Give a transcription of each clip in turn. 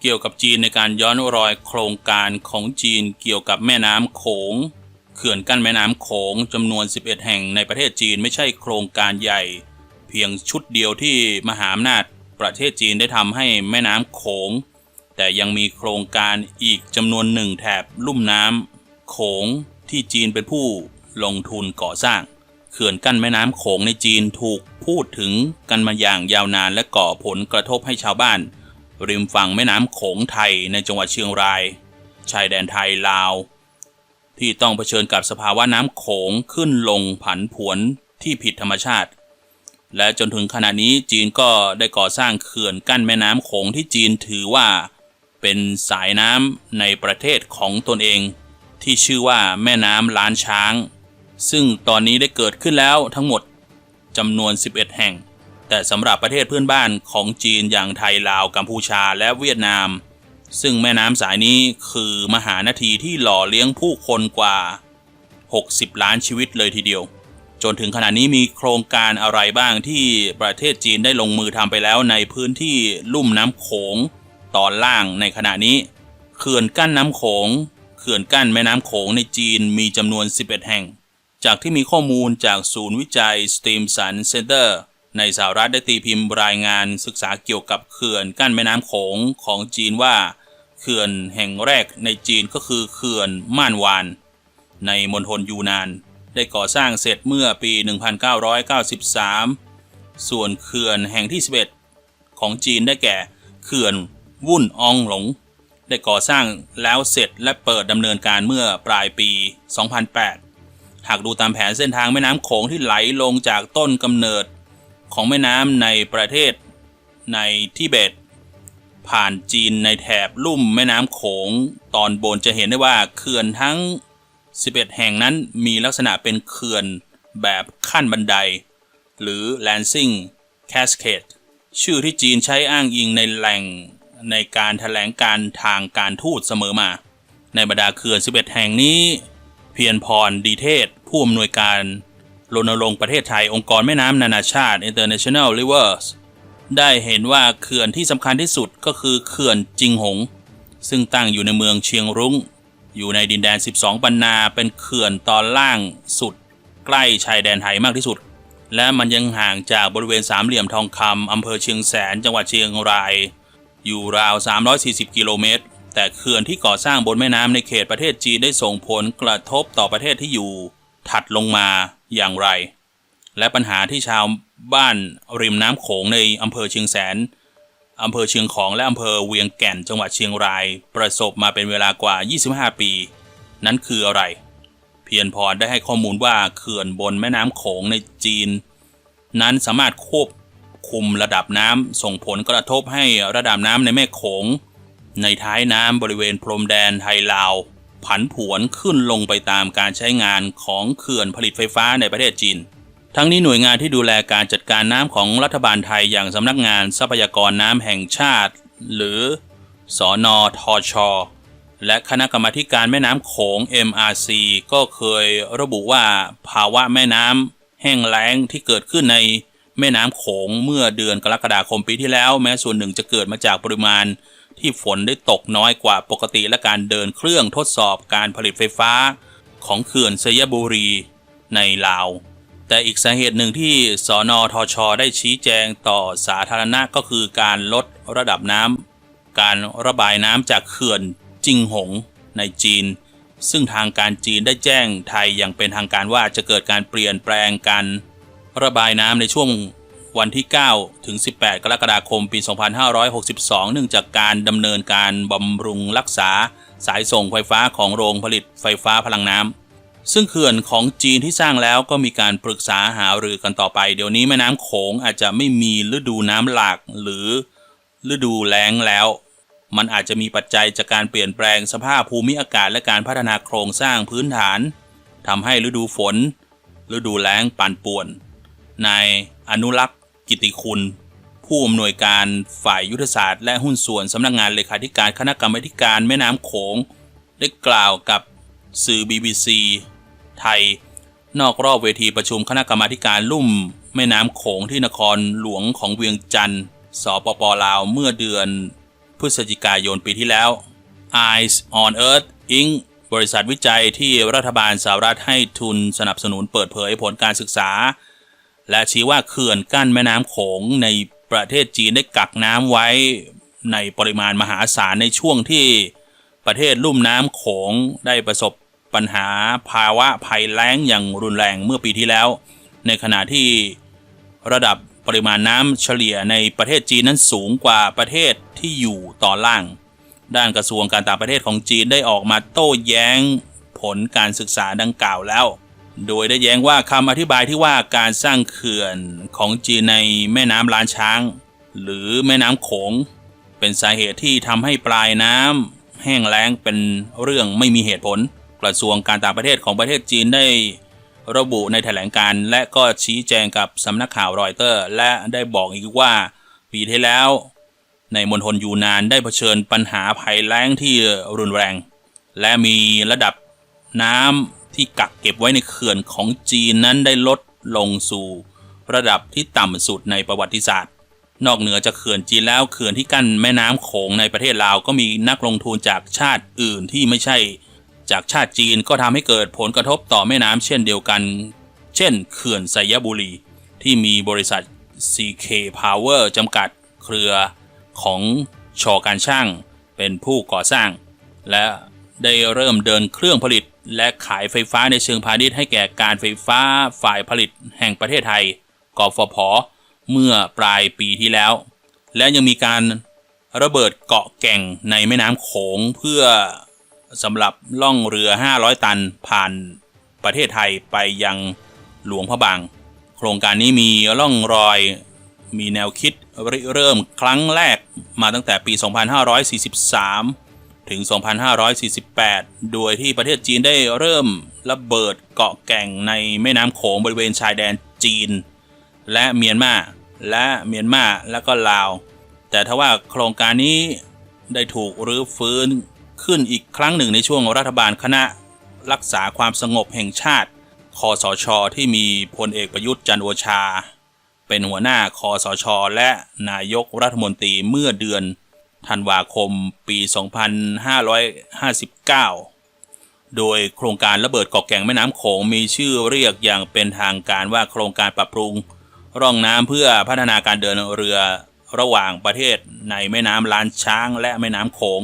เกี่ยวกับจีนในการย้อนรอยโครงการของจีนเกี่ยวกับแม่น้ำโขง เขื่อนกั้นแม่น้ำโขงจำนวน 11 แห่งในประเทศจีนไม่ใช่โครงการใหญ่ เพียงชุดเดียวที่มหาอำนาจประเทศจีนได้ทำให้แม่น้ำโขง แต่ยังมีโครงการอีกจำนวนหนึ่งแถบลุ่มน้ำโขงที่จีนเป็นผู้ลงทุนก่อสร้างเขื่อนกั้นแม่น้ำโขงในจีนถูกพูดถึงกันมาอย่างยาวนานและก่อผลกระทบให้ชาวบ้าน ริมฝั่งแม่น้ำโขงไทยในจังหวัดเชียงราย ชายแดนไทยลาว ที่ต้องเผชิญกับสภาวะน้ำโขงขึ้นลงผันผวนที่ผิดธรรมชาติ และจนถึงขณะนี้จีนก็ได้ก่อสร้างเขื่อนกั้นแม่น้ำโขงที่จีนถือว่า เป็นสายน้ำในประเทศของตนเอง ที่ชื่อว่าแม่น้ำล้านช้าง ซึ่งตอนนี้ได้เกิดขึ้นแล้วทั้งหมดจำนวน 11 แห่ง แต่สำหรับประเทศเพื่อนบ้านของจีนอย่างไทยลาวกัมพูชาและเวียดนาม ซึ่งแม่น้ำสายนี้คือมหานาทีที่หล่อเลี้ยงผู้คนกว่า 60 ล้านชีวิตเลยทีเดียว จนถึงขณะนี้มีโครงการอะไรบ้างที่ประเทศจีนได้ลงมือทำไปแล้วในพื้นที่ลุ่มน้ำโขงตอนล่างในขณะนี้ เขื่อนกั้นน้ำโขงเขื่อนกั้นแม่น้ำโขงในจีนมีจำนวน 11 แห่ง จากที่มีข้อมูลจากศูนย์วิจัย Stimson Center ในสหรัฐได้ตีพิมพ์รายงานศึกษาเกี่ยวกับเขื่อนกั้นแม่น้ำโขงของจีนว่า เขื่อนแห่งแรกในจีนก็คือเขื่อนม่านวาน ในมณฑลยูนาน ได้ก่อสร้างเสร็จเมื่อปี 1993 ส่วนเขื่อนแห่งที่ 11 ของจีนได้แก่เขื่อนวุ่นอองหลง ได้ก่อสร้างแล้วเสร็จและเปิดดำเนินการเมื่อปลายปี 2008 หากดูตามแผนเส้นทางแม่น้ำโขงที่ไหลลงจากต้นกำเนิด ของแม่น้ำในประเทศในทิเบต ผ่านจีนในแถบลุ่มแม่น้ำโขงตอนบนจะเห็นได้ว่าเขื่อนทั้ง 11 แห่งนั้นมีลักษณะเป็นเขื่อนแบบขั้นบันได หรือ Lansing Cascade ชื่อที่จีนใช้อ้างอิงในแหล่งในการถแถลงการทางการทูตเสมอมา ในบรรดาเขื่อน 11 แห่งนี้ เพียรพรดีเทศผู้อำนวยการ รณรงค์ประเทศไทยองค์กรแม่น้ำนานาชาติ International Rivers ได้เห็นว่าเขื่อนที่สำคัญที่สุดก็คือเขื่อนจิงหง ซึ่งตั้งอยู่ในเมืองเชียงรุง้ง อยู่ในดินแดน 12 ปันนาเป็นเขื่อนตอนล่างสุด ใกล้ชายแดนไทยมากที่สุด และมันยังห่างจากบริเวณสามเหลี่ยมทองคำอำเภอเชียงแสนจังหวัดเชียงราย อยู่ราว 340 กิโลเมตรแต่เขื่อนที่ก่อสร้างบนแม่น้ำในเขตประเทศจีนได้ส่งผลกระทบต่อประเทศที่อยู่ ถัดลงมาอย่างไร และปัญหาที่ชาวบ้านริมน้ำโขงในอำเภอเชียงแสนอำเภอเชียงของและอำเภอเวียงแก่นจังหวัดเชียงราย ประสบมาเป็นเวลากว่า 25 ปี นั้นคืออะไร เพียรพรได้ให้ข้อมูลว่าเขื่อนบนแม่น้ำโขงในจีน นั้นสามารถควบคุมระดับน้ำส่งผลกระทบให้ระดับน้ำในแม่โขง ในท้ายน้ำบริเวณพรมแดนไทยลาว ผันผวนขึ้นลงไปตามการใช้งานของเขื่อนผลิตไฟฟ้าในประเทศจีน ทั้งนี้หน่วยงานที่ดูแลการจัดการน้ำของรัฐบาลไทยอย่างสำนักงานทรัพยากรน้ำแห่งชาติ หรือสอนอทอชอและคณะกรรมาการแม่น้ำโขง MRC ก็เคยระบุว่าภาวะแม่น้ำแห้งแล้งที่เกิดขึ้นใน แม่น้ำโขงเมื่อเดือนกรกฎาคมปีที่แล้ว แม้ส่วนหนึ่งจะเกิดมาจากปริมาณที่ฝนได้ตกน้อยกว่าปกติและการเดินเครื่องทดสอบการผลิตไฟฟ้า ของเขื่อนสยบุรีในลาว แต่อีกสาเหตุหนึ่งที่สอนอทชได้ชี้แจงต่อสาธารณะก็คือการลดระดับน้ำการระบายน้ำจากเขื่อนจิงหงในจีน ซึ่งทางการจีนได้แจ้งไทยอย่างเป็นทางการว่าจะเกิดการเปลี่ยนแปลงการ ระบายน้ำในช่วงวันที่ 9 ถึง 18 กรกฎาคม ปี 2562 เนื่องจากการดำเนินการบำรุงรักษาสายส่งไฟฟ้าของโรงผลิตไฟฟ้าพลังน้ำ ซึ่งเขื่อนของจีนที่สร้างแล้วก็มีการปรึกษาหารือกันต่อไป เดี๋ยวนี้แม่น้ำโขงอาจจะไม่มีฤดูน้ำหลากหรือฤดูแล้งแล้ว มันอาจจะมีปัจจัยจากการเปลี่ยนแปลงสภาพภูมิอากาศและการพัฒนาโครงสร้างพื้นฐานทำให้ฤดูฝน ฤดูแล้งปั่นป่วน นายอนุรักษ์กิติคุณ ผู้อำนวยการฝ่ายยุทธศาสตร์และหุ้นส่วนสำนักงานเลขาธิการคณะกรรมาการแม่น้ำโขง ได้กล่าวกับสื่อ BBC ไทย นอกรอบเวทีประชุมคณะกรรมาการลุ่ม แม่น้ำโขงที่นครหลวงของเวียงจันทร์สปปลาวเมื่อเดือนพฤศจิกายนปีที่แล้ว Eyes on Earth Inc. บริษัทวิจัยที่รัฐบาลสหรัฐให้ทุนสนับสนุนเปิดเผยผลการศึกษา และชี้ว่าเขื่อนกั้นแม่น้ำโขงในประเทศจีนได้กักน้ำไว้ในปริมาณมหาศาลในช่วงที่ประเทศลุ่มน้ำโขงได้ประสบปัญหาภาวะภัยแล้งอย่างรุนแรงเมื่อปีที่แล้ว ในขณะที่ระดับปริมาณน้ำเฉลี่ยในประเทศจีนนั้นสูงกว่าประเทศที่อยู่ตอนล่าง ด้านกระทรวงการต่างประเทศของจีนได้ออกมาโต้แย้งผลการศึกษาดังกล่าวแล้ว โดยได้แย้งว่าคำอธิบายที่ว่าการสร้างเขื่อนของจีนในแม่น้ำล้านช้าง หรือแม่น้ำโขง เป็นสาเหตุที่ทำให้ปลายน้ำแห้งแล้งเป็นเรื่องไม่มีเหตุผล กระทรวงการต่างประเทศของประเทศจีนได้ระบุในแถลงการและก็ชี้แจงกับสำนักข่าวรอยเตอร์ และได้บอกอีกว่าปีที่แล้ว ในมณฑลยูนานได้เผชิญปัญหาภัยแล้งที่รุนแรง และมีระดับน้ำ ที่กักเก็บไว้ในเขื่อนของจีนนั้นได้ลดลงสู่ระดับที่ต่ำสุดในประวัติศาสตร์ นอกเหนือจากเขื่อนจีนแล้วเขื่อนที่กั้นแม่น้ำโขงในประเทศลาวก็มีนักลงทุนจากชาติอื่นที่ไม่ใช่ จากชาติจีนก็ทำให้เกิดผลกระทบต่อแม่น้ำเช่นเดียวกัน เช่น เขื่อนไซยบุรี ที่มีบริษัท CK Power จำกัดเครือของชอการช่างเป็นผู้ก่อสร้าง และได้เริ่มเดินเครื่องผลิต และขายไฟฟ้าในเชิงพาณิชย์ให้แก่การไฟฟ้าฝ่ายผลิตแห่งประเทศไทย กฟผ เมื่อปลายปีที่แล้ว และยังมีการระเบิดเกาะแก่งในแม่น้ำโขงเพื่อสำหรับล่องเรือ 500 ตันผ่านประเทศไทยไปยังหลวงพระบาง โครงการนี้มีล่องรอยมีแนวคิดริเริ่มครั้งแรกมาตั้งแต่ปี 2543 ถึง 2548 โดยที่ประเทศจีนได้เริ่มระเบิดเกาะแก่งในแม่น้ำโขงบริเวณชายแดนจีน และเมียนมาและเมียนมาและก็ลาว แต่ทว่าโครงการนี้ได้ถูกรื้อฟื้นขึ้นอีกครั้งหนึ่งในช่วงรัฐบาลคณะรักษาความสงบแห่งชาติ คอสช ที่มีพลเอกประยุทธ์จันทร์โอชา เป็นหัวหน้าคอสช และนายกรัฐมนตรีเมื่อเดือน ธันวาคมปี 2559 โดยโครงการระเบิดเกาะแก่งแม่น้ำโขงมีชื่อเรียกอย่างเป็นทางการว่าโครงการปรับปรุง ร่องน้ำเพื่อพัฒนาการเดินเรือระหว่างประเทศในแม่น้ำล้านช้างและแม่น้ำโขง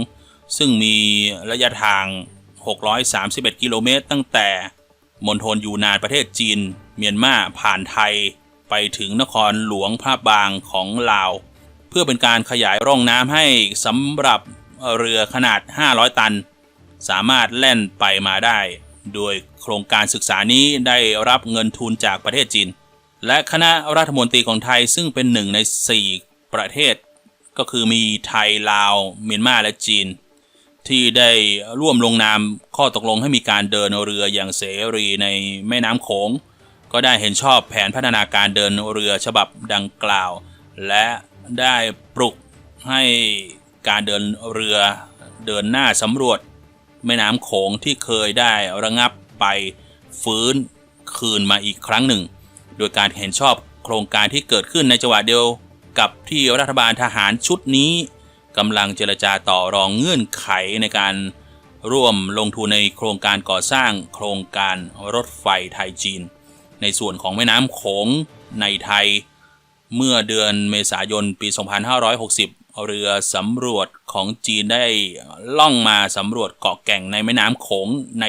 ซึ่งมีระยะทาง 631 กิโลเมตรตั้งแต่มณฑลยูนานประเทศจีน เมียนมาผ่านไทย ไปถึงนครหลวงพระบางของลาว พื่อเป็นการขยายร่องน้ำให้สำหรับเรือขนาด 500 ตัน สามารถแล่นไปมาได้ โดยโครงการศึกษานี้ได้รับเงินทุนจากประเทศจีน และคณะรัฐมนตรีของไทยซึ่งเป็นหนึ่งใน 4 ประเทศ ก็คือมีไทยลาวเมียนมาและจีน ที่ได้ร่วมลงนามข้อตกลงให้มีการเดินเรืออย่างเสรีในแม่น้ำโขง ก็ได้เห็นชอบแผนพัฒนาการเดินเรือฉบับดังกล่าว และ ได้ปลุกให้การเดินเรือเดินหน้าสำรวจ แม่น้ำโขงที่เคยได้ระงับไปฟื้นคืนมาอีกครั้งหนึ่ง โดยการเห็นชอบโครงการที่เกิดขึ้นในจังหวะเดียวกับที่รัฐบาลทหารชุดนี้กำลังเจรจาต่อรองเงื่อนไขในการร่วมลงทุนในโครงการก่อสร้างโครงการรถไฟไทยจีน ในส่วนของแม่น้ำโขงในไทย เมื่อเดือนเมษายนปี 2560 เรือสำรวจของจีนได้ล่องมาสำรวจเกาะแก่งในแม่น้ำโขงใน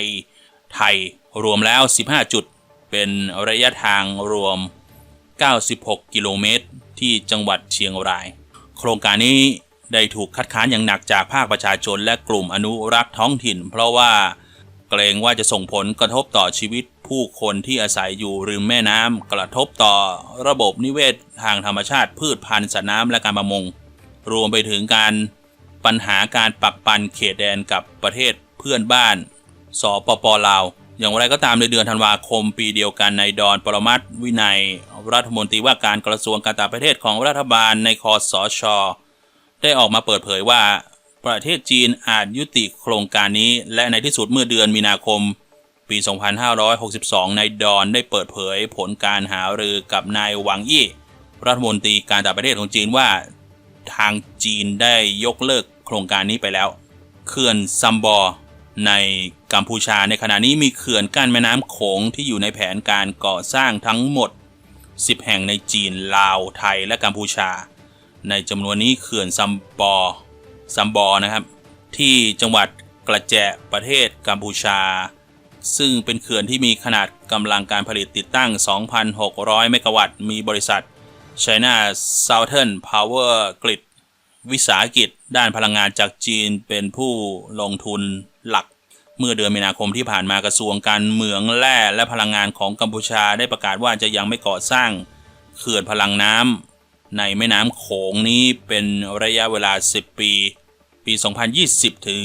ไทยรวมแล้ว 15 จุด เป็นระยะทางรวม 96 กิโลเมตร ที่จังหวัดเชียงราย โครงการนี้ได้ถูกคัดค้านอย่างหนักจากภาคประชาชนและกลุ่มอนุรักษ์ท้องถิ่น เพราะว่าเกรงว่าจะส่งผลกระทบต่อชีวิต ผู้คนที่อาศัยอยู่ริมแม่น้ำกระทบต่อระบบนิเวศทางธรรมชาติพืชพันธุ์สัตว์น้ำและการประมง รวมไปถึงการปัญหาการปักปันเขตแดนกับประเทศเพื่อนบ้าน สปปลาว อย่างไรก็ตามในเดือนธันวาคมปีเดียวกันในดอนปรมัตวินัย รัฐมนตรีว่าการกระทรวงการต่างประเทศของรัฐบาลในคอสช ได้ออกมาเปิดเผยว่า ประเทศจีนอาจยุติโครงการนี้ และในที่สุดเมื่อเดือนมีนาคม ปี 2562ในดอนได้เปิดเผยผลการหารือกับนายหวังยี่รัฐมนตรีการต่างประเทศของจีนว่า ทางจีนได้ยกเลิกโครงการนี้ไปแล้ว เขื่อนซัมบอร์ในกัมพูชาในขณะนี้มีเขื่อนกั้นแม่น้ำโขงที่อยู่ในแผนการก่อสร้างทั้งหมด 10 แห่งในจีนลาวไทยและกัมพูชา ในจำนวนนี้เขื่อนซัมบอร์ซัมบอร์นะครับ ที่จังหวัดกระแจประเทศกัมพูชา ซึ่งเป็นเขื่อนที่มีขนาดกำลังการผลิตติดตั้ง 2,600 เมกะวัตต์ มีบริษัท China Southern Power Grid วิสาหกิจด้านพลังงานจากจีนเป็นผู้ลงทุนหลัก เมื่อเดือนมีนาคมที่ผ่านมากระทรวงการเมืองแร่และพลังงานของกัมพูชาได้ประกาศว่าจะยังไม่ก่อสร้างเขื่อนพลังน้ำในแม่น้ำโขงนี้เป็นระยะเวลา 10 ปี ปี 2020 ถึง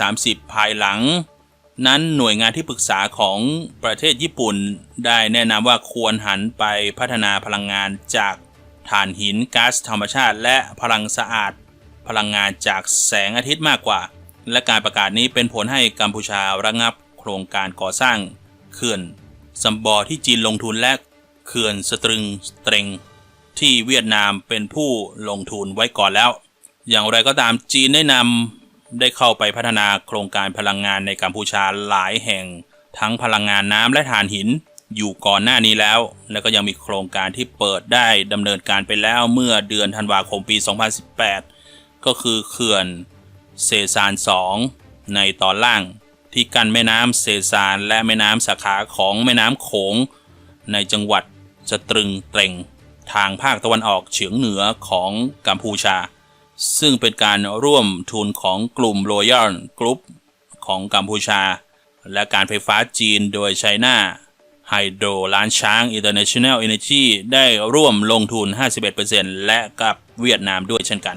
2030 ภายหลัง นั้นหน่วยงานที่ปรึกษาของประเทศญี่ปุ่น ได้แนะนำว่าควรหันไปพัฒนาพลังงานจากถ่านหินก๊าซธรรมชาติ และพลังสะอาด พลังงานจากแสงอาทิตย์มากกว่า และการประกาศนี้เป็นผลให้กัมพูชาระงับโครงการก่อสร้างเขื่อนซัมบอที่จีนลงทุนและเขื่อนสตรึงสเตรงที่เวียดนามเป็นผู้ลงทุนไว้ก่อนแล้ว อย่างไรก็ตามจีนได้นำ ได้เข้าไปพัฒนาโครงการพลังงานในกัมพูชาหลายแห่ง ทั้งพลังงานน้ำและถ่านหิน อยู่ก่อนหน้านี้แล้ว แล้วก็ยังมีโครงการที่เปิดได้ดำเนินการไปแล้วเมื่อเดือนธันวาคมปี 2018 ก็คือเขื่อนเซซาน 2 ในตอนล่าง ที่กั้นแม่น้ำเซซานและแม่น้ำสาขาของแม่น้ำโขง ในจังหวัดสตรึงเตรงทางภาคตะวันออกเฉียงเหนือของกัมพูชา ซึ่งเป็นการร่วมทุนของกลุ่มรอยัลกรุ๊ปของกัมพูชา และการไฟฟ้าจีนโดยไชน่าไฮโดรล้านช้าง International Energy ได้ร่วมลงทุน 51%และกับเวียดนามด้วยเช่นกัน